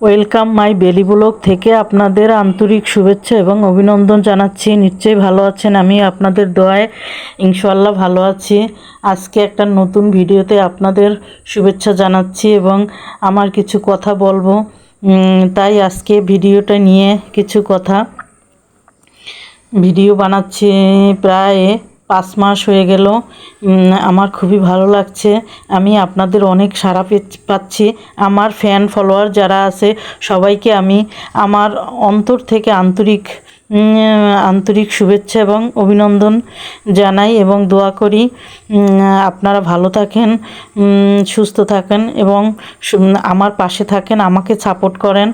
Welcome my বেলি blog থেকে আপনাদের আন্তরিক শুভেচ্ছা এবং অভিনন্দন জানাচ্ছি। নিশ্চয়ই ভালো আছেন, আমি আপনাদের দোয়ায় ইনশাল্লাহ ভালো আছি। আজকে একটা নতুন ভিডিওতে আপনাদের শুভেচ্ছা জানাচ্ছি এবং আমার কিছু কথা বলব। তাই আজকে ভিডিওটা নিয়ে কিছু কথা। ভিডিও বানাচ্ছি প্রায় পাঁচ মাস হয়ে গেল। আমার খুবই ভালো লাগছে। আমি আপনাদের অনেক সাড়া পেচ- পাচ্ছি। আমার ফ্যান ফলোয়ার যারা আছে, সবাইকে আমি, আমার অন্তর থেকে আন্তরিক আন্তরিক শুভেচ্ছা এবং অভিনন্দন জানাই এবং দোয়া করি আপনারা ভালো থাকেন সুস্থ থাকেন এবং আমার পাশে থাকেন, আমাকে সাপোর্ট করেন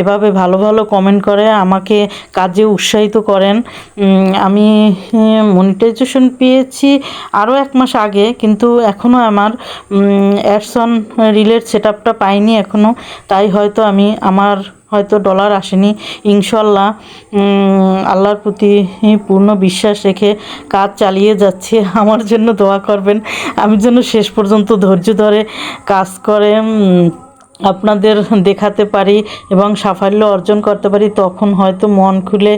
এভাবে ভালো ভালো কমেন্ট করে, আমাকে কাজে উৎসাহিত করেন। আমি মনিটাইজেশন পেয়েছি আরও এক মাস আগে, কিন্তু এখনও আমার অ্যাডসন রিলের সেট আপটা পাইনি এখনও তাই হয়তো আমি আমার হয়তো ডলার আসেনি। ইনশাল্লাহ আল্লাহর প্রতি পূর্ণ বিশ্বাস রেখে কাজ চালিয়ে যাচ্ছে। আমার জন্য দোয়া করবেন। আমি যেন শেষ পর্যন্ত ধৈর্য ধরে কাজ করে আপনাদের দেখাতে পারি এবং সাফল্য অর্জন করতে পারি, তখন হয়তো মন খুলে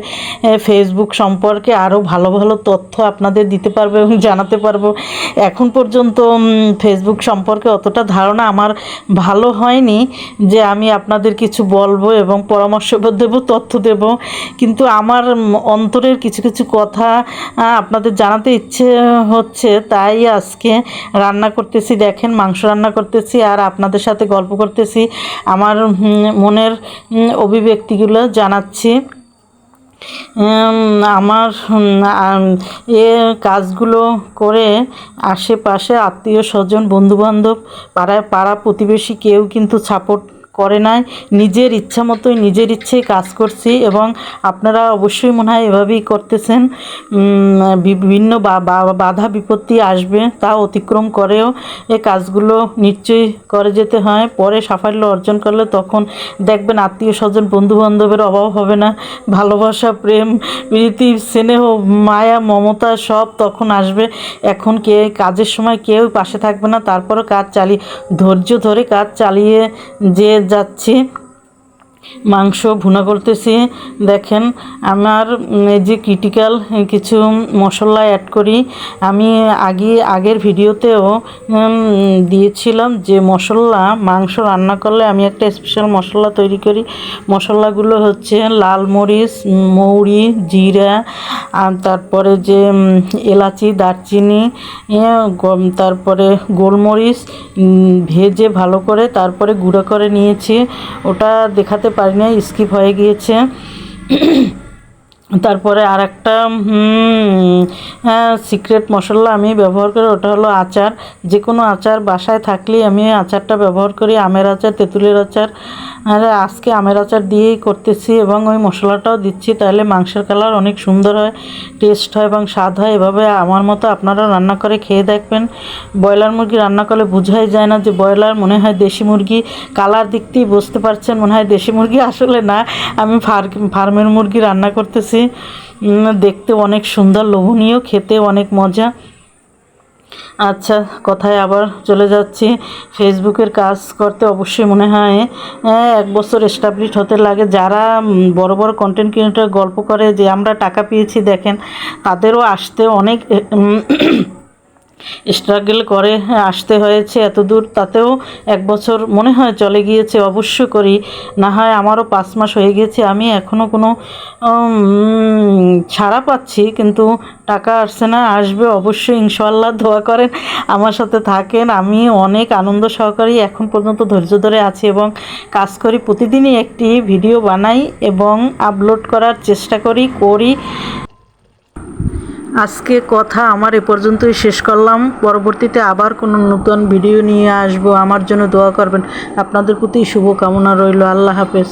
ফেসবুক সম্পর্কে আরও ভালো ভালো তথ্য আপনাদের দিতে পারব এবং জানাতে পারব। এখন পর্যন্ত ফেসবুক সম্পর্কে অতটা ধারণা আমার ভালো হয়নি যে আমি আপনাদের কিছু বলব এবং পরামর্শ দেবো, তথ্য দেব। কিন্তু আমার অন্তরের কিছু কিছু কথা আপনাদের জানাতে ইচ্ছে হচ্ছে, তাই আজকে রান্না করতেছি, দেখেন মাংস রান্না করতেছি আর আপনাদের সাথে গল্প করতেছি। আমার মনের অভিব্যক্তিগুলো জানাচ্ছি। আমার এ কাজগুলো করে আশেপাশে আত্মীয় স্বজন, বন্ধুবান্ধব, পাড়ায়, পাড়া প্রতিবেশী কেউ কিন্তু সাপোর্ট করে নাই। নিজের ইচ্ছা মতোই নিজের ইচ্ছেই কাজ করছি এবং আপনারা অবশ্যই মনে হয় এভাবেই করতেছেন। বিভিন্ন বাধা বিপত্তি আসবে তা অতিক্রম করেও এ কাজগুলো নিশ্চয়ই করে যেতে হয়। পরে সাফল্য অর্জন করলে তখন দেখবেন আত্মীয় স্বজন বন্ধু বান্ধবের অভাব হবে না। ভালোবাসা, প্রেম, প্রীতি, স্নেহ, মায়া, মমতা সব তখন আসবে। এখন কে কাজের সময় কেউ পাশে থাকবে না। তারপরও কাজ চালিয়ে ধৈর্য ধরে কাজ চালিয়ে যে যাচ্ছি। মাংস ভুনা করতেছি। দেখেন, আমার যে ক্রিটিক্যাল কিছু মশলা অ্যাড করি, আমি আগে, আগের ভিডিওতেও দিয়েছিলাম যে মশলা, মাংস রান্না করলে আমি একটা স্পেশাল মশলা তৈরি করি। মশলাগুলো হচ্ছে লাল মরিচ, মৌরি, জিরা, আর তারপরে যে এলাচি, দারচিনি তারপরে গোলমরিচ ভেজে ভালো করে তারপরে গুঁড়ো করে নিয়েছি। ওটা দেখাতে পারি না স্কিপ হয়ে গিয়েছে তারপরে আর একটা সিক্রেট মশলা আমি ব্যবহার করি, ওটা হলো আচার। যে কোনো আচার বাসায় থাকলেই আমি আচারটা ব্যবহার করি, আমের আচার, তেঁতুলের আচার। আর, আজকে আমের আচার দিয়েই করতেছি এবং ওই মশলাটাও দিচ্ছি, তাহলে মাংসের কালার অনেক সুন্দর হয় টেস্ট হয় এবং স্বাদ হয়। এভাবে আমার মতো আপনারাও রান্না করে খেয়ে দেখবেন। ব্রয়লার মুরগি রান্না করলে বোঝাই যায় না যে ব্রয়লার মনে হয় দেশি মুরগি। কালার দিকতেই বুঝতে পারছেন, মনে হয় দেশি মুরগি আসলে না। আমি ফার- ফার্মের মুরগি রান্না করতেছি উম, দেখতে অনেক সুন্দর লোভনীয় খেতে অনেক মজা। আচ্ছা কথায় আবার চলে যাচ্ছি। ফেসবুকের কাজ করতে অবশ্যই মনে হয় হ্যাঁ, এক বছর এস্টাবলিশ হতে লাগে। যারা বড় বড় কন্টেন্ট ক্রিয়েটার গল্প করে যে আমরা টাকা পেয়েছি দেখেন তাদেরও আসতে অনেক স্ট্রাগল করে আসতে হয়েছে এত দূর তাতেও এক বছর মনে হয় চলে গিয়েছে, অবশ্য করি। না হয় আমারও পাঁচ মাস হয়ে গেছে, আমি এখনও কোনো ছাড়া পাচ্ছি, কিন্তু টাকা আসছে না, আসবে অবশ্যই ইনশাল্লাহ দোয়া করেন, আমার সাথে থাকেন। আমি অনেক আনন্দ সহকারে এখন পর্যন্ত ধৈর্য ধরে আছি এবং কাজ করি, প্রতিদিনই একটি ভিডিও বানাই এবং আপলোড করার চেষ্টা করি করি। আজকে কথা আমার এ পর্যন্তই শেষ করলাম। পরবর্তীতে আবার কোনো নতুন ভিডিও নিয়ে আসব। আমার জন্য দোয়া করবেন। আপনাদের প্রতি শুভকামনা রইল। আল্লাহ হাফেজ।